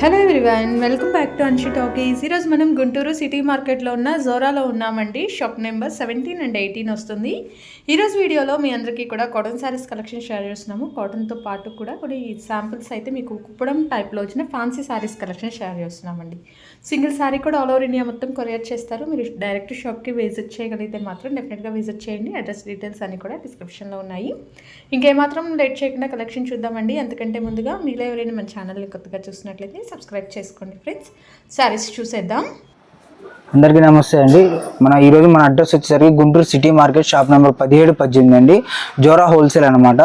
Hello everyone welcome back to Anshi talkies ఈరోజు మనం Guntur city మార్కెట్లో ఉన్న జోరాలో ఉన్నామండి. Shop number seventeen and eighteen వస్తుంది. ఈరోజు వీడియోలో మీ అందరికీ కూడా కాటన్ శారీస్ కలెక్షన్ షేర్ చేస్తున్నాము. కాటన్తో పాటు కూడా కొన్ని శాంపిల్స్ అయితే మీకు కుప్పడం టైప్లో వచ్చిన ఫ్యాన్సీ శారీస్ కలెక్షన్ షేర్ చేస్తున్నామండి. సింగిల్ శారీ కూడా ఆల్ ఓవర్ ఇండియా మొత్తం కొరియర్ చేస్తారు. మీరు డైరెక్ట్ షాప్కి విజిట్ చేయగలిగితే మాత్రం డెఫినెట్గా విజిట్ చేయండి. అడ్రస్ డీటెయిల్స్ అన్నీ కూడా డిస్క్రిప్షన్లో ఉన్నాయి. ఇంకేమాత్రం లేట్ చేయకుండా కలెక్షన్ చూద్దామండి. ఎందుకంటే ముందుగా మీలో ఎవరైనా మన ఛానల్ని కొత్తగా చూసినట్లయితే సబ్స్క్రైబ్ చేసుకోండి ఫ్రెండ్స్. శారీస్ చూసేద్దాం. అందరికీ నమస్తే అండి. మన ఈరోజు మన అడ్రస్ వచ్చేసరికి Guntur city market shop number పదిహేడు పద్దెనిమిది అండి. జోరా హోల్సేల్ అనమాట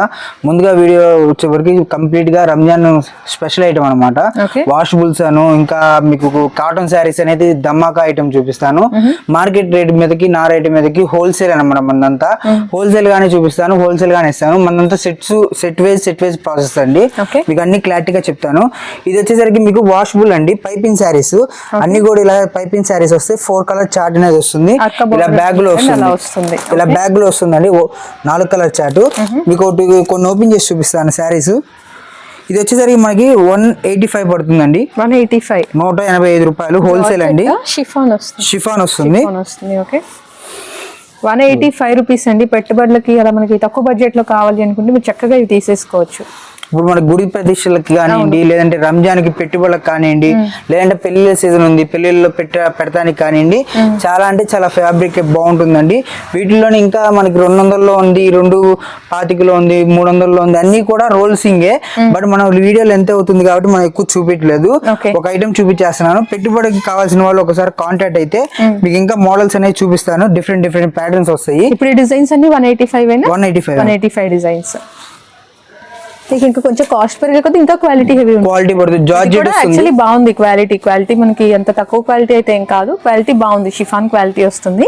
ముందుగా వీడియో వచ్చేవరకు కంప్లీట్గా రంజాన్ స్పెషల్ ఐటమ్ అనమాట. వాషబుల్స్ అను ఇంకా మీకు కాటన్ శారీస్ అనేది దమ్మాకా ఐటమ్ చూపిస్తాను. మార్కెట్ రేట్ మీదకి నా రేట్ మీదకి హోల్సేల్ అనమాట మనదంతా. హోల్సేల్ గానే చూపిస్తాను హోల్సేల్ గానే ఇస్తాను. మనదంతా sets set wise set wise process అండి. మీకు అన్ని క్లారిటీగా చెప్తాను. ఇది వచ్చేసరికి మీకు వాషబుల్ అండి పైపింగ్ శారీస్. అన్ని కూడా ఇలా పైపింగ్ శారీస్ వస్తే ఫోర్ కలర్ చార్ట్ అనేది వస్తుంది. ఇలా బ్యాగ్లో వస్తుంది. ఇలా బ్యాగ్లో వస్తుందండి. నాలుగు కలర్ చార్ట్ మీకు ఒకటి కొన్ని ఓపెన్ చేసి చూపిస్తాను శారీస్. ఇది వచ్చేసరికి మనకి వన్ ఎయిటీ ఫైవ్ పడుతుందండి. One eighty five. నూట ఎనభై ఐదు రూపాయలు హోల్సేల్ అండి. షిఫాన్ వస్తుంది. షిఫాన్ వస్తుంది. షిఫాన్ వస్తుంది okay. One eighty five rupees అండి. పెట్టుబడులకి అలా మనకి తక్కువ బడ్జెట్లో కావాలి అనుకుంటే మీరు చక్కగా ఇవి తీసేసుకోవచ్చు. ఇప్పుడు మన గుడి ప్రతిష్టలకు కానివ్వండి లేదంటే రంజాన్కి పెట్టుబడులకు కానివ్వండి లేదంటే పెళ్ళిళ్ళ సీజన్ ఉంది పెళ్ళిళ్ళలో పెట్ట పెడతానికి కానివ్వండి చాలా అంటే చాలా ఫ్యాబ్రిక్ బాగుంటుందండి. వీటిలోనే ఇంకా మనకి రెండు వందల్లో ఉంది రెండు పాతికలో ఉంది మూడు వందల్లో ఉంది అన్ని కూడా రోల్సింగే. బట్ మనం వీడియోలో ఎంత అవుతుంది కాబట్టి మనం ఎక్కువ చూపించలేదు. ఒక ఐటమ్ చూపించేస్తున్నాను. పెట్టుబడికి కావాల్సిన వాళ్ళు ఒకసారి కాంటాక్ట్ అయితే మీకు ఇంకా మోడల్స్ అనేవి చూపిస్తాను. డిఫరెంట్ డిఫరెంట్ ప్యాటర్న్స్ వస్తాయి. ఇప్పుడు డిజైన్స్ అన్ని one eighty five one eighty five one eighty five designs. మీకు ఇంకా కొంచెం కాస్ట్ పెరిగే కొద్ది ఇంకా క్వాలిటీ హెవీ క్వాలిటీ పడుతుంది జార్జెట్ యాక్చువల్లీ బాగుంది క్వాలిటీ క్వాలిటీ మనకి ఎంత తక్కువ క్వాలిటీ అయితే ఏం కాదు. క్వాలిటీ బాగుంది. షిఫాన్ క్వాలిటీ వస్తుంది.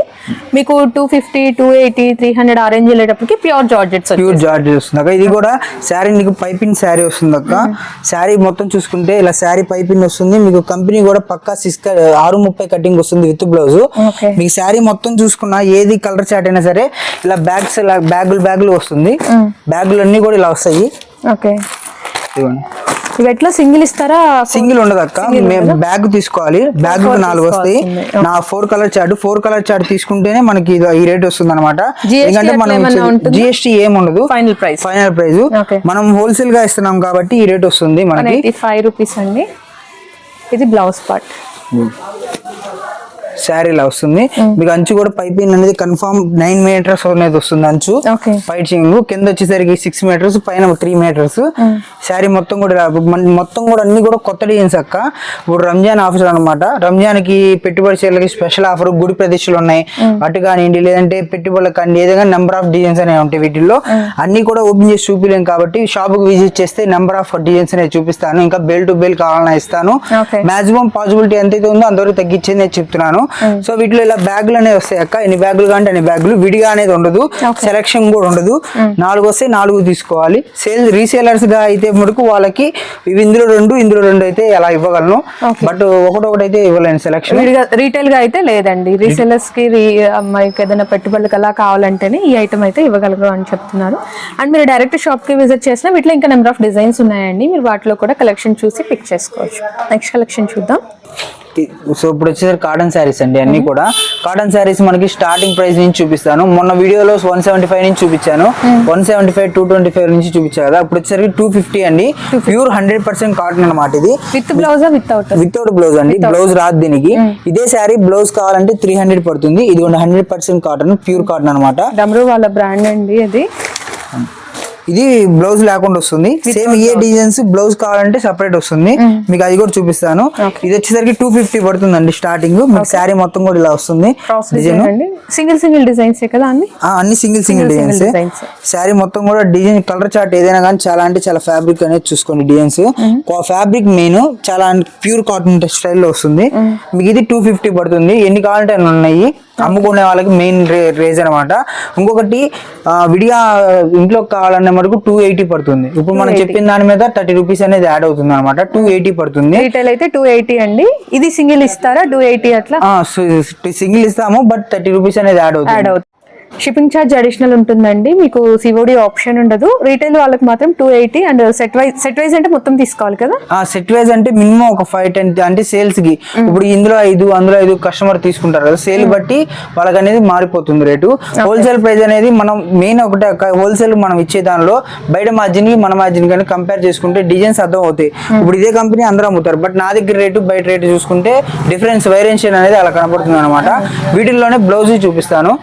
మీకు two fifty two eighty three hundred orange వెళ్ళేటప్పటికి ప్యూర్ జార్జెట్స్ ప్యూర్ జార్జ్ వస్తుంది. అక్క ఇది కూడా శారీ నీకు పైపింగ్ శారీ వస్తుంది అక్క. శారీ మొత్తం చూసుకుంటే ఇలా శారీ పైపింగ్ వస్తుంది. మీకు కంపెనీ కూడా పక్కా సిక్స్ ఆరు ముప్పై కటింగ్ వస్తుంది విత్ బ్లౌజ్ మీకు శారీ మొత్తం చూసుకున్నా ఏది కలర్ చాట్ అయినా సరే ఇలా బ్యాగ్స్ ఇలా బ్యాగులు బ్యాగులు వస్తుంది. బ్యాగులు అన్ని కూడా ఇలా వస్తాయి. ఓకే. ఇవి ఎట్లా? సింగిల్ ఇస్తారా? సింగిల్ ఉండదు అక్క. మేము బ్యాగ్ తీసుకోవాలి. బ్యాగ్ నాలుగు వస్తాయి. నా four colour chart four colour chart తీసుకుంటేనే మనకి ఈ రేట్ వస్తుంది అనమాట ఎందుకంటే మనం? జిఎస్టీ ఏం ఉండదు. Final price final price. మనం హోల్సేల్గా ఇస్తున్నాం కాబట్టి ఈ రేట్ వస్తుంది మనకి. ఫైవ్ రూపీస్ అండి. ఇది బ్లౌజ్ పార్ట్ శారీ లా వస్తుంది. మీకు అంచు కూడా పైపింగ్ అనేది కన్ఫర్మ్ నైన్ మీటర్స్ అనేది వస్తుంది అంచు. పైచింగ్. కింద వచ్చేసరికి సిక్స్ మీటర్స్ పైన త్రీ మీటర్స్. శారీ మొత్తం కూడా మొత్తం కూడా అన్ని కూడా కొత్త డిజైన్స్ అక్క. ఇప్పుడు రంజాన్ ఆఫర్ అనమాట రంజాన్కి పెట్టుబడి చీరలకి స్పెషల్ ఆఫర్ గుడి ప్రదేశాలు ఉన్నాయి. అటు కానివ్వండి లేదంటే పెట్టుబడులకు కానీ ఏదైనా నెంబర్ ఆఫ్ డిజైన్స్ అనేవి ఉంటాయి వీటిల్లో. అన్ని కూడా ఓపెన్ చేసి చూపించలేం కాబట్టి షాప్కి విజిట్ చేస్తే నెంబర్ ఆఫ్ డిజైన్స్ అనేవి చూపిస్తాను. ఇంకా బెల్ టు బెల్ కావాలన్నా ఇస్తాను. మాక్సిమం పాసిబిలిటీ ఎంతైతే ఉందో అంతవరకు తగ్గించేది నేను చెప్తున్నాను. సో వీటిలో ఇలా బ్యాగులు అనేవి వస్తాయి అక్క. ఎన్ని బ్యాగులు కాంటే అన్ని బ్యాగులు. విడిగా అనేది ఉండదు. సెలక్షన్ కూడా ఉండదు. నాలుగు వస్తే నాలుగు తీసుకోవాలి. సేల్ రీసేలర్స్గా అయితే మటుకు వాళ్ళకి ఇందులో రెండు ఇందులో రెండు అయితే అలా ఇవ్వగలను? బట్ ఒకటొకటి అయితే ఇవ్వలేను సెలక్షన్ రీటైల్గా అయితే లేదండి. రీసెలర్స్కి రీ- అమ్మాయికి ఏదైనా పెట్టుబడులకు అలా కావాలంటేనే ఈ ఐటమ్ అయితే ఇవ్వగలరు అని చెప్తున్నారు. అండ్ మీరు డైరెక్ట్ షాప్కి విజిట్ చేసినా వీటిలో ఇంకా నెంబర్ ఆఫ్ డిజైన్స్ ఉన్నాయండి. మీరు వాటిలో కూడా కలెక్షన్ చూసి పిక్ చేసుకోవచ్చు. నెక్స్ట్ కలెక్షన్ చూద్దాం. సో ఇప్పుడు వచ్చేసరికి కాటన్ శారీస్ అండి అన్ని కూడా. కాటన్ శారీస్ మనకి స్టార్టింగ్ ప్రైస్ నుంచి చూపిస్తాను. మొన్న వీడియోలో వన్ సెవెంటీ ఫైవ్ నుంచి చూపించాను. One seventy five two twenty five నుంచి చూపించాను కదా. ఇప్పుడు వచ్చేసరికి టూ ఫిఫ్టీ అండి. ప్యూర్ హండ్రెడ్ పర్సెంట్ కాటన్ అనమాట ఇది. విత్ బ్లౌజా వితౌట్ వితౌట్ బ్లౌజ్ అండి. బ్లౌజ్ రాదు దీనికి. ఇదే శారీ బ్లౌజ్ కావాలంటే త్రీ హండ్రెడ్ పడుతుంది. ఇది hundred percent cotton pure cotton అనమాట వాళ్ళ బ్రాండ్ అండి అది. ఇది బ్లౌజ్ లేకుండా వస్తుంది. సేమ్ ఏ డిజైన్స్ బ్లౌజ్ కావాలంటే సెపరేట్ వస్తుంది. మీకు అది కూడా చూపిస్తాను. ఇది వచ్చేసరికి టూ ఫిఫ్టీ పడుతుందండి స్టార్టింగ్ మీకు శారీ మొత్తం కూడా ఇలా వస్తుంది. డిజైన్ సింగిల్ సింగిల్ డిజైన్స్ కదా అన్ని? అన్ని సింగిల్ సింగిల్ డిజైన్స్. శారీ మొత్తం కూడా డిజైన్ కలర్ చార్ట్ ఏదైనా కానీ చాలా అంటే చాలా ఫ్యాబ్రిక్ అనేది చూసుకోండి డిజైన్స్ ఫ్యాబ్రిక్ మెయిన్ చాలా ప్యూర్ కాటన్ స్టైల్లో వస్తుంది. మీకు ఇది టూ ఫిఫ్టీ పడుతుంది. ఎన్ని కావాలంటే అన్ని ఉన్నాయి. అమ్ముకునే వాళ్ళకి మెయిన్ రేజ్ అనమాట ఇంకొకటి విడిగా ఇంట్లో కావాలనే మటుకు టూ ఎయిటీ పడుతుంది. ఇప్పుడు మనం చెప్పిన దాని మీద థర్టీ రూపీస్ అనేది యాడ్ అవుతుంది అనమాట టూ ఎయిటీ పడుతుంది. రీటైల్ అయితే టూ ఎయిటీ అండి. ఇది సింగిల్ ఇస్తారా? టూ ఎయిటీ అట్లా? సింగిల్ ఇస్తాము బట్ థర్టీ రూపీస్ అనేది యాడ్ అవుతుంది. షిప్పింగ్ ఛార్జ్ అడిషనల్ ఉంటుందండి. మీకు సిఓడి ఆప్షన్ ఉండదు. రీటైల్ వాళ్ళకి మాత్రం two eighty and set wise set wise అంటే మొత్తం తీసుకోవాలి కదా? ఆ సెట్ వైజ్ అంటే మినిమం ఒక ఫైవ్ టెన్ అంటే సేల్స్కి. ఇప్పుడు ఇందులో ఐదు అందులో ఐదు కస్టమర్ తీసుకుంటారు కదా. సేల్ బట్టి వాళ్ళకి అనేది మారిపోతుంది రేటు. హోల్సేల్ ప్రైస్ అనేది మనం మెయిన్ ఒకటే హోల్సేల్ మనం ఇచ్చే దానిలో బయట మార్జిన్కి మన మార్జిన్ కానీ కంపేర్ చేసుకుంటే డిజైన్స్ అర్థం అవుతాయి ఇప్పుడు ఇదే కంపెనీ అందరూ అమ్ముతారు. బట్ నా దగ్గర రేటు బయట రేటు చూసుకుంటే డిఫరెన్స్ వేరియేషన్ అనేది అలా కనబడుతుంది అనమాట వీటిల్లోనే బ్లౌజ్ చూపిస్తాను.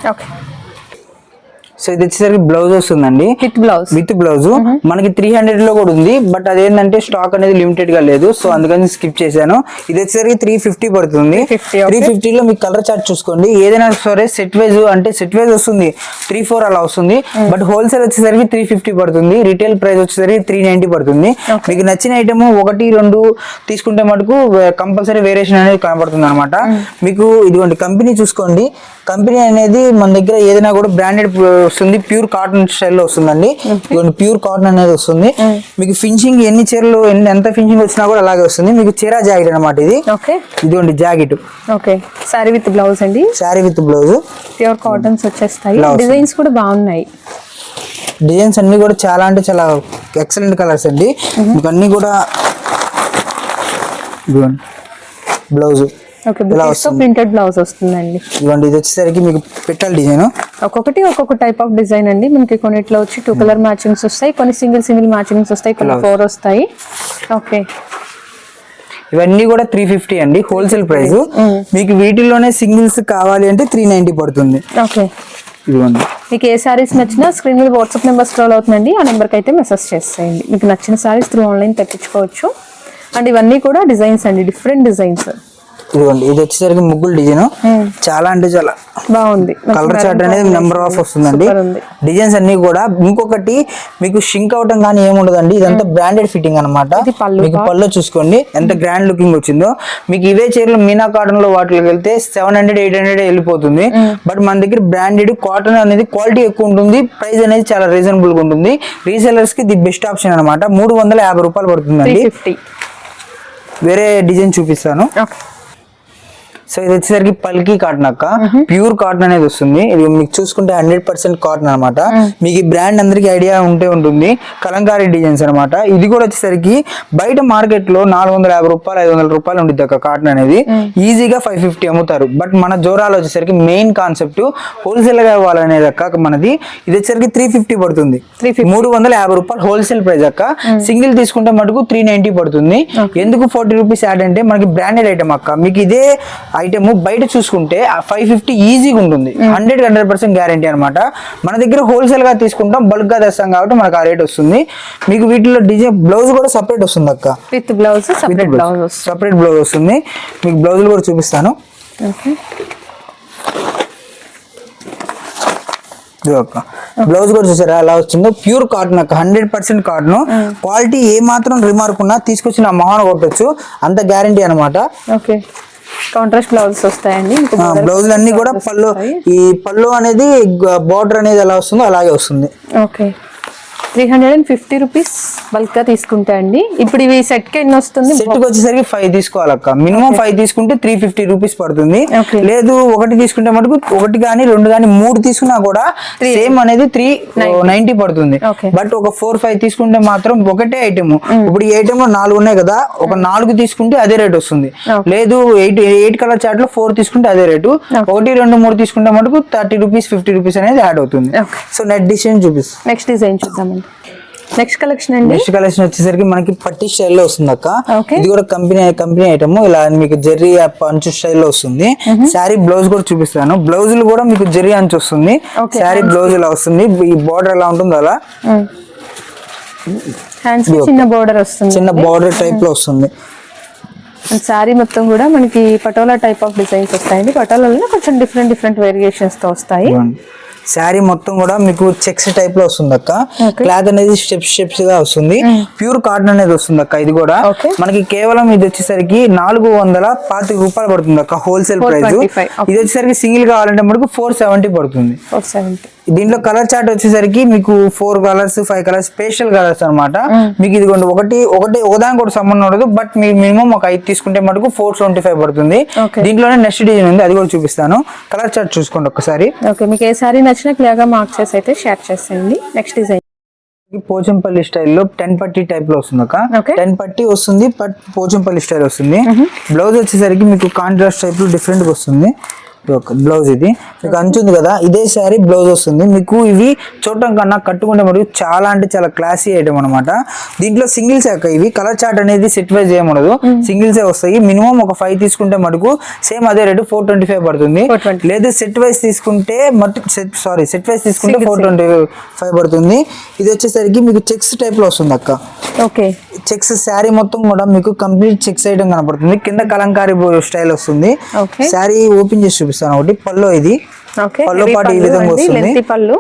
సో ఇది వచ్చేసరికి బ్లౌజ్ వస్తుందండి. With blouse. With blouse. మనకి త్రీ హండ్రెడ్లో కూడా ఉంది బట్ అదేంటంటే స్టాక్ అనేది లిమిటెడ్గా లేదు. సో అందుకని స్కిప్ చేశాను. ఇది వచ్చేసరికి త్రీ ఫిఫ్టీ పడుతుంది. 350, త్రీ ఫిఫ్టీలో మీకు కలర్ చార్ట్ చూసుకోండి. ఏదైనా సరే సెట్ వైజ్ అంటే సెట్ వైజ్ వస్తుంది. త్రీ ఫోర్ అలా వస్తుంది. బట్ హోల్సేల్ వచ్చేసరికి త్రీ ఫిఫ్టీ పడుతుంది. రీటైల్ ప్రైస్ వచ్చేసరికి త్రీ నైన్టీ పడుతుంది. మీకు నచ్చిన ఐటమ్ ఒకటి రెండు తీసుకుంటే మటుకు కంపల్సరీ వేరియేషన్ అనేది కనబడుతుంది అనమాట మీకు ఇదిగోండి కంపెనీ చూసుకోండి. కంపెనీ అనేది మన దగ్గర ఏదైనా కూడా బ్రాండెడ్ వస్తుంది. ప్యూర్ కాటన్ స్టైల్లో వస్తుందండి. ఇదిగోండి ప్యూర్ కాటన్ అనేది వస్తుంది. మీకు ఫినిషింగ్ ఎన్ని చీరలు ఎంత ఫినిషింగ్ వచ్చినా కూడా అలాగే వస్తుంది. మీకు చీర జాకెట్ అనమాట ఇది. ఓకే. ఇదిగోండి jacket. Okay. Saree with blouse అండి. Saree with blouse. Pure cottons వచ్చేస్తాయి. డిజైన్స్ కూడా బాగున్నాయి. డిజైన్స్ అన్ని కూడా చాలా అంటే చాలా ఎక్సలెంట్ కలర్స్ అండి. మీకు అన్ని కూడా ఇదిగోండి బ్లౌజ్. ప్రింటెడ్ బ్లౌజ్ వస్తుందండి. ఇదిగోండి ఇది వచ్చేసరికి మీకు పెట్టాలి డిజైన్. ఒక్కొక్కటి ఒక్కొక్క టైప్ ఆఫ్ డిజైన్ అండి. మనకి కొన్నిట్లో వచ్చి టూ కలర్ మ్యాచింగ్స్ వస్తాయి కొన్ని సింగిల్ సింగిల్ మ్యాచింగ్స్ వస్తాయి కొన్ని ఫోర్ వస్తాయి. ఓకే. ఇవన్నీ కూడా త్రీ ఫిఫ్టీ అండి హోల్సేల్ ప్రైస్ మీకు వీటిల్లోనే సింగిల్స్ కావాలి అంటే త్రీ నైన్టీ పడుతుంది. ఓకే. ఇదిగోండి. మీకు ఏ సారీస్ నచ్చినా స్క్రీన్ మీద వాట్సాప్ నెంబర్ స్క్రోల్ అవుతుందండి. ఆ నెంబర్కి అయితే మెసేజ్ చేసేయండి. మీకు నచ్చిన సారీస్ త్రూ ఆన్లైన్ తెప్పించుకోవచ్చు. అండ్ ఇవన్నీ కూడా డిజైన్స్ అండి డిఫరెంట్ డిజైన్స్ ఇదిగోండి ఇది వచ్చేసరికి ముగ్గులు డిజైన్. చాలా అంటే చాలా. బాగుంది. కలర్ చార్ట్ అనేది నెంబర్ ఆఫ్ వస్తుందండి. డిజైన్స్ అన్ని కూడా ఇంకొకటి మీకు షింక్ అవటం కానీ ఏముండదండి ఇదంతా బ్రాండెడ్ ఫిట్టింగ్ అనమాట మీకు పళ్ళు చూసుకోండి. ఎంత గ్రాండ్ లుకింగ్ వచ్చిందో. మీకు ఇవే చీరలు మీనా కాటన్లో వాటికి వెళ్తే సెవెన్ హండ్రెడ్ ఎయిట్ హండ్రెడ్ వెళ్ళిపోతుంది. బట్ మన దగ్గర బ్రాండెడ్ కాటన్ అనేది క్వాలిటీ ఎక్కువ ఉంటుంది. ప్రైస్ అనేది చాలా రీజనబుల్గా ఉంటుంది. రీసెలర్స్కి ది బెస్ట్ ఆప్షన్ అనమాట మూడు వందల యాభై రూపాయలు పడుతుందండి. వేరే డిజైన్ చూపిస్తాను. సో ఇది వచ్చేసరికి పల్కీ కాటన్ అక్క. ప్యూర్ కాటన్ అనేది వస్తుంది. ఇది మీకు చూసుకుంటే హండ్రెడ్ పర్సెంట్ కాటన్ అనమాట మీకు ఈ బ్రాండ్ అందరికి ఐడియా ఉంటే ఉంటుంది. కలంకారీ డిజైన్స్ అనమాట ఇది కూడా వచ్చేసరికి బయట మార్కెట్లో నాలుగు వందల యాభై రూపాయలు ఐదు వందల రూపాయలు ఉంటుంది అక్క కాటన్ అనేది. ఈజీగా ఫైవ్ ఫిఫ్టీ అమ్ముతారు. బట్ మన జోరాలు వచ్చేసరికి మెయిన్ కాన్సెప్ట్ హోల్సేల్గా ఇవ్వాలనేది అక్క మనది. ఇది వచ్చేసరికి త్రీ ఫిఫ్టీ పడుతుంది. 350. మూడు వందల యాభై రూపాయలు హోల్సేల్ ప్రైస్ అక్క. సింగిల్ తీసుకుంటే మటుకు త్రీ నైన్టీ పడుతుంది. ఎందుకు ఫార్టీ రూపీస్ యాడ్ అంటే మనకి బ్రాండెడ్ ఐటమ్ అక్క. మీకు ఇదే ఐటమ్ బయట చూసుకుంటే ఫైవ్ ఫిఫ్టీ ఈజీగా ఉంటుంది. హండ్రెడ్ హండ్రెడ్ పర్సెంట్ గ్యారంటీ అనమాట మన దగ్గర హోల్సేల్గా తీసుకుంటాం బల్క్గా తెస్తాం కాబట్టి మనకు ఆ రేట్ వస్తుంది. మీకు వీటిలో డిజైన్ బ్లౌజ్ కూడా సపరేట్ వస్తుంది అక్క. విత్ బ్లౌజ్ సపరేట్ బ్లౌజ్ వస్తుంది. సపరేట్ బ్లౌజ్ వస్తుంది. మీకు బ్లౌజులు కూడా చూపిస్తాను. అక్క. బ్లౌజ్ కూడా చూసారా? ఎలా వచ్చిందో? ప్యూర్ కాటన్ అక్క. హండ్రెడ్ పర్సెంట్ కాటన్ క్వాలిటీ ఏ మాత్రం రిమార్క్ ఉన్నా తీసుకొచ్చి నా మొహాన కొట్టచ్చు. అంత గ్యారంటీ అనమాట ఓకే కాంట్రాస్ట్ బ్లౌజెస్ వస్తాయండి. బ్లౌజులు అన్ని కూడా పళ్ళు. ఈ పళ్ళు అనేది బార్డర్ అనేది ఎలా వస్తుందో అలాగే వస్తుంది. Okay. Three hundred and fifty rupees బల్క్గా తీసుకుంటా అండి. ఇప్పుడు ఇవి సెట్కి ఎన్ని వస్తుంది? సెట్కి వచ్చేసరికి ఫైవ్ తీసుకోవాలక్క. మినిమం ఫైవ్ తీసుకుంటే త్రీ ఫిఫ్టీ రూపీస్ పడుతుంది. లేదు ఒకటి తీసుకుంటే మటుకు ఒకటి కానీ రెండు కానీ మూడు తీసుకున్నా కూడా సేమ్ అనేది త్రీ నైన్టీ పడుతుంది. Okay. బట్ ఒక ఫోర్ ఫైవ్ తీసుకుంటే మాత్రం ఒకటే ఐటమ్ ఇప్పుడు ఈ ఐటమ్లో నాలుగు ఉన్నాయి కదా ఒక నాలుగు తీసుకుంటే అదే రేట్ వస్తుంది. లేదు ఎయిట్ ఎయిట్ కలర్ చార్ట్లో ఫోర్ తీసుకుంటే అదే రేటు ఒకటి రెండు మూడు తీసుకుంటే మటుకు థర్టీ రూపీస్ ఫిఫ్టీ రూపీస్ అనేది యాడ్ అవుతుంది. సో నెట్ డిజైన్ చూపిస్తుంది నెక్స్ట్ డిజైన్ చూద్దామండి. నెక్స్ట్ కలెక్షన్ అండి? నెక్స్ట్ కలెక్షన్ వచ్చేసరికి మనకి పట్టి స్టైల్లో వస్తుంది అక్క. ఇది కూడా కంపెనీ కంపెనీ ఐటమ్ ఇలా మీకు జెర్రీ అంచు స్టైల్లో వస్తుంది. శారీ బ్లౌజ్ కూడా చూపిస్తాను బ్లౌజులు కూడా మీకు జెర్రీ అంచు వస్తుంది. శారీ బ్లౌజ్ ఇలా వస్తుంది. ఈ బార్డర్ ఎలా ఉంటుందో అలా. కి చిన్న బోర్డర్ వస్తుంది. చిన్న బార్డర్ టైప్లో వస్తుంది. శారీ మొత్తం కూడా మనకి పటోలా టైప్ ఆఫ్ డిజైన్స్ వస్తాయండి. పటోలాలో కొంచెం డిఫరెంట్ డిఫరెంట్ వేరియేషన్స్తో వస్తాయి. శారీ మొత్తం కూడా మీకు చెక్స్ టైప్లో వస్తుంది అక్క. క్లాత్ అనేది స్టెప్స్ స్టెప్స్గా వస్తుంది. ప్యూర్ కాటన్ అనేది వస్తుంది అక్క ఇది కూడా. మనకి కేవలం ఇది వచ్చేసరికి నాలుగు వందల పాతిక రూపాయలు పడుతుంది అక్క హోల్సేల్ ప్రైస్ 425, okay. ఇది వచ్చేసరికి సింగిల్ కావాలంటే మనకు ఫోర్ సెవెంటీ పడుతుంది. ఫోర్ సెవెంటీ దీంట్లో కలర్ చార్ట్ వచ్చేసరికి మీకు four colours five colours special colours అన్నమాట. మీకు ఇదిగోండి ఒకటి ఒకటి ఒకదానికి కూడా సంబంధం ఉండదు బట్ మీ మినిమం ఒక ఐదు తీసుకుంటే మటుకు ఫోర్ ట్వంటీ ఫైవ్ పడుతుంది. దీంట్లోనే నెక్స్ట్ డిజైన్ ఉంది అది కూడా చూపిస్తాను. కలర్ చార్ట్ చూసుకోండి ఒకసారి ఓకే మీకు ఏ సారీ నచ్చినా క్లియర్గా మార్క్ చేసి అయితే షేర్ చేసేయండి. Next design. పోచంపల్లి స్టైల్లో టెన్ పట్టి టైప్లో వస్తుంది ఒక. టెన్ పట్టి వస్తుంది బట్ పోచంపల్లి స్టైల్ వస్తుంది. బ్లౌజ్ వచ్చేసరికి మీకు కాంట్రాస్ట్ టైప్లో డిఫరెంట్గా వస్తుంది. బ్లౌజ్ ఇది. మీకు అంచు ఉంది కదా ఇదే శారీ బ్లౌజ్ వస్తుంది. మీకు ఇవి చూడటం కన్నా కట్టుకుంటే మరియు చాలా అంటే చాలా క్లాసీ ఐటమ్ అనమాట దీంట్లో సింగిల్స్ అక్క ఇవి? కలర్ చార్ట్ అనేది సెట్ వైజ్ ఏముండదు సింగిల్స్ ఏ వస్తాయి. మినిమం ఒక ఫైవ్ తీసుకుంటే మటుకు సేమ్ అదే రేటు ఫోర్ ట్వంటీ ఫైవ్ పడుతుంది. 425. లేదు సెట్ వైజ్ తీసుకుంటే మటు సెట్ సారీ సెట్ వైజ్ తీసుకుంటే ఫోర్ ట్వంటీ ఫైవ్ పడుతుంది. ఇది వచ్చేసరికి మీకు చెక్స్ టైప్లో వస్తుంది అక్క. ఓకే. చెక్స్ శారీ మొత్తం కూడా మీకు కంప్లీట్ చెక్స్ ఐటమ్ కనపడుతుంది. కింద కలంకారీ స్టైల్ వస్తుంది. శారీ ఓపెన్ చేసి చూపిస్తాను ఒకటి. పల్లో ఇది. పళ్ళు పాటు ఈ విధంగా వస్తుంది. పళ్ళు.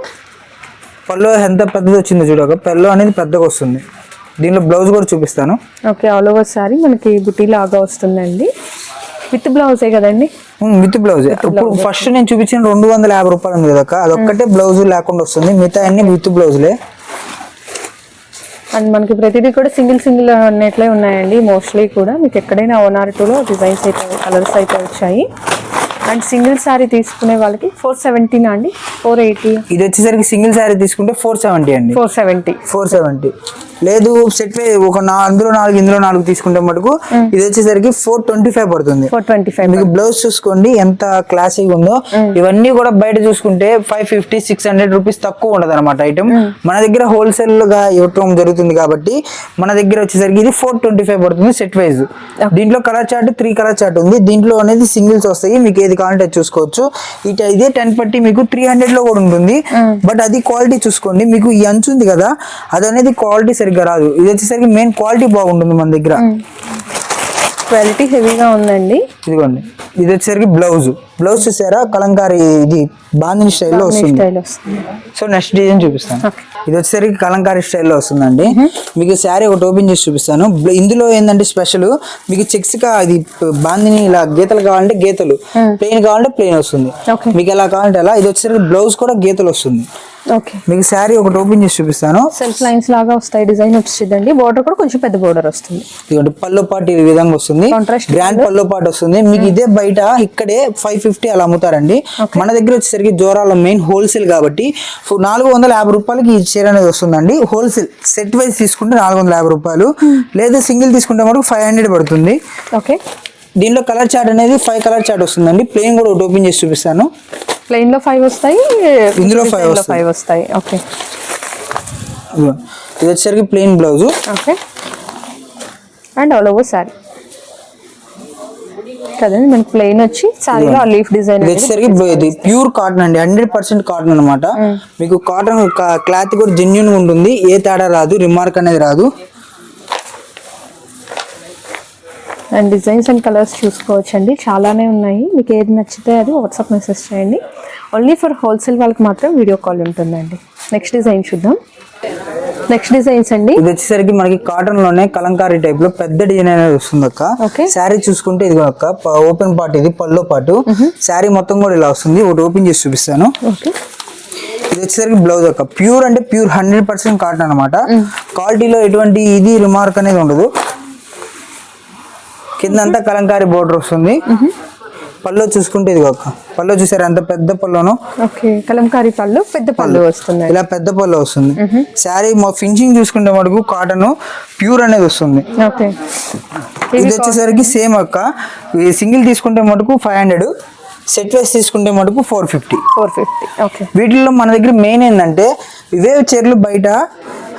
పల్లో ఎంత పెద్దది వచ్చిందో చూడక పల్లో అనేది పెద్దగా వస్తుంది. దీనిలో బ్లౌజ్ కూడా చూపిస్తాను. ఓకే ఆల్ ఓవర్ సారీ మనకి బుటీ లాగా వస్తుందండి. విత్ బ్లౌజే కదండి? With blouse. ఇప్పుడు ఫస్ట్ నేను చూపించిన రెండు వందల యాభై రూపాయలు ఉంది కదా అదొక్కటే బ్లౌజ్ లేకుండా వస్తుంది. మిగతా అన్ని విత్ బ్లౌజ్లే. అండ్ మనకి ప్రతిదీ కూడా సింగిల్ సింగిల్ అన్నట్లే ఉన్నాయండి. మోస్ట్లీ కూడా మీకు ఎక్కడైనా వన్ ఆర్ టూలో డిజైన్స్ అయితే కలర్స్ అయితే వచ్చాయి. అండ్ సింగిల్ శారీ తీసుకునే వాళ్ళకి ఫోర్ సెవెంటీనా అండి. Four eighty. ఇది వచ్చేసరికి సింగిల్ శారీ తీసుకుంటే ఫోర్ సెవెంటీ అండి. Four seventy. Four seventy. లేదు సెట్ ఒక అందులో నాలుగు ఇందులో నాలుగు తీసుకుంటే మటుకు. ఇది వచ్చేసరికి ఫోర్ ట్వంటీ ఫైవ్ పడుతుంది. ఫోర్ ట్వంటీ ఫైవ్ మీకు బ్లౌజ్ చూసుకోండి ఎంత క్లాసిక్ ఉందో. ఇవన్నీ కూడా బయట చూసుకుంటే five fifty six hundred rupees తక్కువ ఉండదు అనమాట ఐటమ్ మన దగ్గర హోల్సేల్గా ఇవ్వటం జరుగుతుంది కాబట్టి మన దగ్గర వచ్చేసరికి ఇది ఫోర్ ట్వంటీ ఫైవ్ పడుతుంది సెట్ వైజ్ దీంట్లో colour chart three colour chart ఉంది. దీంట్లో అనేది సింగిల్స్ వస్తాయి. మీకు ఏది కావాలంటే చూసుకోవచ్చు. ఇట ఇదే టెన్ పట్టి మీకు త్రీ హండ్రెడ్లో కూడా ఉంటుంది. బట్ అది క్వాలిటీ చూసుకోండి. మీకు ఈ అంచు ఉంది కదా అది అనేది క్వాలిటీ సరిగ్గా రాదు. ఇది వచ్చేసరికి మెయిన్ క్వాలిటీ బాగుంటుంది మన దగ్గర. క్వాలిటీ హెవీగా ఉందండి. ఇదిగోండి. ఇది వచ్చేసరికి బ్లౌజ్ బ్లౌజ్ చూసారా? కలంకారీ ఇది బాందిని స్టైల్లో వస్తుంది. సో నెక్స్ట్ డిజైన్ చూపిస్తాను. ఇది వచ్చేసరికి కలంకారీ స్టైల్లో వస్తుందండి. మీకు శారీ ఒకటి ఓపెన్ చేసి చూపిస్తాను. ఇందులో ఏంటంటే స్పెషల్ మీకు చెక్స్ అది బాందిని ఇలా గీతలు కావాలంటే గీతలు. ప్లెయిన్ కావాలంటే ప్లెయిన్ వస్తుంది. మీకు ఎలా కావాలంటే అలా ఇది వచ్చేసరికి బ్లౌజ్ కూడా గీతలు వస్తుంది. మీకు శారీ ఒకటి ఓపెన్ చేసి చూపిస్తాను. సెల్ఫ్ లైన్స్ లాగా వస్తాయి డిజైన్ వచ్చిందండి. బోర్డర్ కూడా కొంచెం పెద్ద బోర్డర్ వస్తుంది. ఇదిగోండి పల్లో పాటు ఈ విధంగా వస్తుంది. గ్రాండ్ పల్లో పాటు వస్తుంది. మీకు ఇదే బయట ఇక్కడే ఫైవ్ ఫిఫ్టీ అలా అమ్ముతారండి. మన దగ్గర వచ్చేసరికి జోరాల మెయిన్ హోల్సేల్ కాబట్టి నాలుగు వందల యాభై రూపాయలకి ఈ చీర అనేది వస్తుందండి. హోల్సేల్ సెట్ వైజ్ తీసుకుంటే నాలుగు వందల యాభై రూపాయలు. లేదా సింగిల్ తీసుకుంటే మనకు ఫైవ్ హండ్రెడ్ పడుతుంది. ఓకే దీంట్లో కలర్ చార్ట్ అనేది ఫైవ్ కలర్ చార్ట్ వస్తుందండి. ప్లేన్ కూడా ఒకటి ఓపెన్ చేసి చూపిస్తాను. ప్లెయిన్లో ఫైవ్ వస్తాయి ఇందులో వస్తాయి. ఫైవ్ వస్తాయి. ఓకే. ఇది వచ్చేసరికి plain blouse okay and all over saree కదండి మనకి ప్లెయిన్ వచ్చి శారీలో ఆ లీఫ్ డిజైన్ వచ్చేసరికి ఇది ప్యూర్ కాటన్ అండి హండ్రెడ్ పర్సెంట్ కాటన్ అనమాట మీకు కాటన్ క్లాత్ కూడా జెన్యున్ ఉంటుంది ఏ తేడా రాదు రిమార్క్ అనేది రాదు. అండ్ డిజైన్స్ అండ్ కలర్స్ చూసుకోవచ్చు అండి చాలానే ఉన్నాయి. మీకు ఏది నచ్చితే అది వాట్సాప్ మెసేజ్ చేయండి. ఓన్లీ ఫర్ హోల్సేల్ వాళ్ళకి మాత్రం వీడియో కాల్ ఉంటుందండి. నెక్స్ట్ డిజైన్ చూద్దాం. నెక్స్ట్ డిజైన్స్ అండి. ఇది వచ్చేసరికి మనకి కాటన్లోనే కలంకారీ టైప్లో పెద్ద డిజైన్ అనేది వస్తుంది అక్క. శారీ చూసుకుంటే ఇది అక్క ఓపెన్ పార్ట్ ఇది పల్లో పాటు. శారీ మొత్తం కూడా ఇలా వస్తుంది. ఒకటి ఓపెన్ చేసి చూపిస్తాను. ఓకే. ఇది వచ్చేసరికి బ్లౌజ్ అక్క. ప్యూర్ అంటే ప్యూర్ హండ్రెడ్ పర్సెంట్ కాటన్ అనమాట క్వాలిటీలో ఎటువంటి ఇది రిమార్క్ అనేది ఉండదు. కింద అంతా కలంకారీ బోర్డర్ వస్తుంది. పల్లో చూసుకుంటే ఇది ఒక పల్లో చూసారు? ఎంత పెద్ద ఓకే కలంకారీ పళ్ళు పెద్ద పళ్ళు. వస్తుంది ఇలా పెద్ద పళ్ళు వస్తుంది. శారీ మా ఫినిషింగ్ చూసుకుంటే మటుకు కాటన్ ప్యూర్ అనేది వస్తుంది. ఓకే. ఇది వచ్చేసరికి సేమ్ అక్క. సింగిల్ తీసుకుంటే మటుకు ఫైవ్ హండ్రెడ్. సెట్ వైస్ తీసుకుంటే మటుకు four fifty. Four fifty. Okay. వీటిల్లో మన దగ్గర మెయిన్ ఏంటంటే ఇవే చీరలు బయట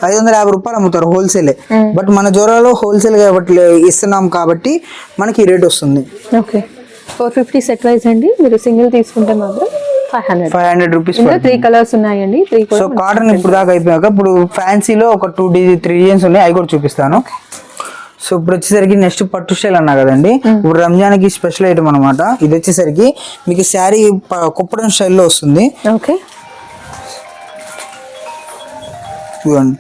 ఐదు వందల యాభై రూపాయలు అమ్ముతారు హోల్సేలే బట్ మన జోరాలో హోల్సేల్ కాబట్టి ఇస్తున్నాం కాబట్టి మనకి ఈ రేట్ వస్తుంది. Okay. Four fifty set wise అండి. మీరు సింగిల్ తీసుకుంటే మాత్రం five hundred five hundred rupees three colours ఉన్నాయండి. త్రీ సో కాటన్ ఇప్పుడు దాకా అయిపోయాక ఇప్పుడు ఫ్యాన్సీలో ఒక టూ డిజి త్రీ డిజైన్స్ ఉన్నాయి. అవి కూడా చూపిస్తాను. సో ఇప్పుడు వచ్చేసరికి నెక్స్ట్ పట్టు స్టైల్ అన్నా కదండి. ఇప్పుడు రంజాన్కి స్పెషల్ ఐటమ్ అనమాట ఇది వచ్చేసరికి మీకు శారీ కుప్పడం స్టైల్లో వస్తుంది. ఓకే. ఇదిగోండి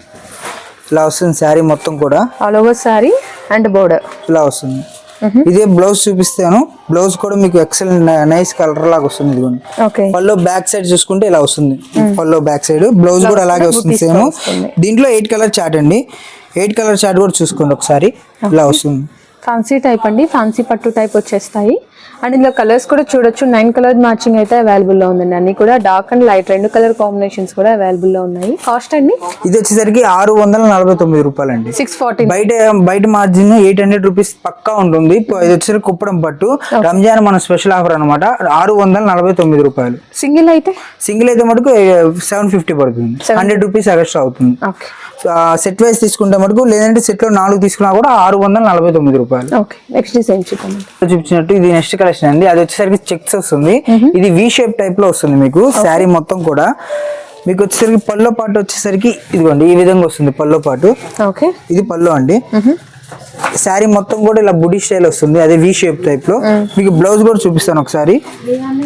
ఇలా వస్తుంది శారీ మొత్తం కూడా. All over sari and border ఇలా వస్తుంది. ఇదే బ్లౌజ్ చూపిస్తాను. బ్లౌజ్ కూడా మీకు ఎక్సలెంట్ నైస్ కలర్ లాగా వస్తుంది ఇదిగోండి. పల్లో బ్యాక్ సైడ్ చూసుకుంటే ఇలా వస్తుంది. పల్లో బ్యాక్ సైడ్ బ్లౌజ్ కూడా అలాగే వస్తుంది సేమ్. దీంట్లో ఎయిట్ కలర్ చార్ట్ అండి. ఎయిట్ కలర్ చార్ట్ కూడా చూసుకోండి ఒకసారి. ఇలా వస్తుంది. ఫ్యాన్సీ టైప్ అండి. ఫ్యాన్సీ పట్టు టైప్ వచ్చేస్తాయి. అండ్ ఇందులో కలర్స్ కూడా చూడొచ్చు. నైన్ కలర్ మ్యాచింగ్ అయితే అవైలబుల్లో ఉందండి. అన్ని కూడా డార్క్ అండ్ లైట్ రెండు కలర్ కాంబినేషన్స్ కూడా అవైలబుల్లో ఉన్నాయి. కాస్ట్ అండి? ఇది వచ్చేసరికి ఆరు వందల నలభై తొమ్మిది రూపాయలు అండి సిక్స్ ఫార్టీ బయట బయట మార్జిన్ ఎయిట్ హండ్రెడ్ రూపీస్ పక్కా ఉంటుంది. ఇది వచ్చేసరికి కుప్పడం పట్టు. రంజాన్ మన స్పెషల్ ఆఫర్ అనమాట ఆరు వందల నలభై తొమ్మిది రూపాయలు. సింగిల్ అయితే? సింగిల్ అయితే మటుకు సెవెన్ ఫిఫ్టీ పడుతుంది. హండ్రెడ్ రూపీస్ ఎక్స్ట్రా అవుతుంది. సెట్ వైస్ తీసుకుంటే మటుకు లేదంటే సెట్లో నాలుగు తీసుకున్నా కూడా ఆరు వందల నలభై తొమ్మిది రూపాయలు. నెక్స్ట్ చూపించినట్టు ఇది నెక్స్ట్ కలెక్షన్ అండి. అది వచ్చేసరికి చెక్స్ వస్తుంది. ఇది వి షేప్ టైప్లో వస్తుంది మీకు శారీ మొత్తం కూడా. మీకు వచ్చేసరికి పల్లో పాటు వచ్చేసరికి ఇదిగోండి ఈ విధంగా వస్తుంది పల్లో పాటు. ఓకే. ఇది పల్లో అండి. శారీ మొత్తం కూడా ఇలా బుడి స్టైల్ వస్తుంది అదే వి షేప్ టైప్లో. మీకు బ్లౌజ్ కూడా చూపిస్తాను ఒకసారి.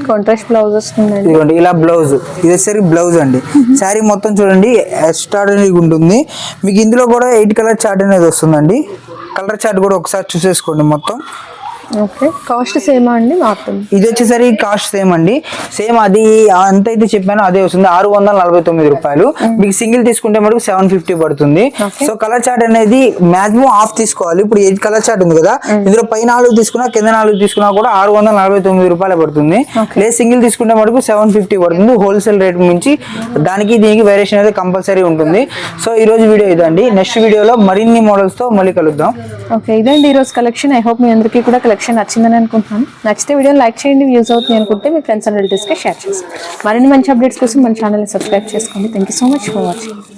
కాంట్రాస్ట్ బ్లౌజ్ ఇదిగోండి ఇలా బ్లౌజ్ ఇది వచ్చేసరికి బ్లౌజ్ అండి. శారీ మొత్తం చూడండి ఎక్స్ట్రాడనరీగా ఉంటుంది. మీకు ఇందులో కూడా ఎయిట్ కలర్ చార్ట్ అనేది వస్తుందండి. కలర్ చార్ట్ కూడా ఒకసారి చూసేసుకోండి మొత్తం. ఓకే. కాస్ట్ సేమా అండి మారుతుంది ఇది వచ్చేసరికి కాస్ట్ సేమ్ అండి. సేమ్ అది అంత అయితే చెప్పానో అదే వస్తుంది. ఆరు వందల నలభై తొమ్మిది రూపాయలు. మీకు సింగిల్ తీసుకుంటే మటుకు సెవెన్ ఫిఫ్టీ పడుతుంది. సో కలర్ చార్ట్ అనేది మాక్సిమం ఆఫ్ తీసుకోవాలి. ఇప్పుడు ఎయిట్ కలర్ చార్ట్ ఉంది కదా ఇందులో పై నాలుగు తీసుకున్నా కింద నాలుగు తీసుకున్నా కూడా ఆరు వందల నలభై తొమ్మిది రూపాయలు పడుతుంది. లేదు సింగిల్ తీసుకుంటే మటుకు సెవెన్ ఫిఫ్టీ పడుతుంది. హోల్సేల్ రేట్ నుంచి దానికి దీనికి వేరియేషన్ అయితే కంపల్సరీ ఉంటుంది. సో ఈ రోజు వీడియో ఇదండి. నెక్స్ట్ వీడియోలో మరిన్ని మోడల్స్తో మళ్ళీ కలుద్దాం. ఓకే. ఇదండి ఈరోజు కలెక్షన్ ఐ హోప్ మీ అందరికీ కూడా కలెక్షన్ నచ్చిందని అనుకుంటున్నాను. నచ్చితే వీడియో లైక్ చేయండి వ్యూస్ అవుతుంది అనుకుంటే మీ ఫ్రెండ్స్ అండ్ రిలేటివ్స్కి షేర్ చేసి మరిన్ని మంచి అప్డేట్స్ కోసం మన ఛానల్ని సబ్స్క్రైబ్ చేసుకోండి. Thank you so much for watching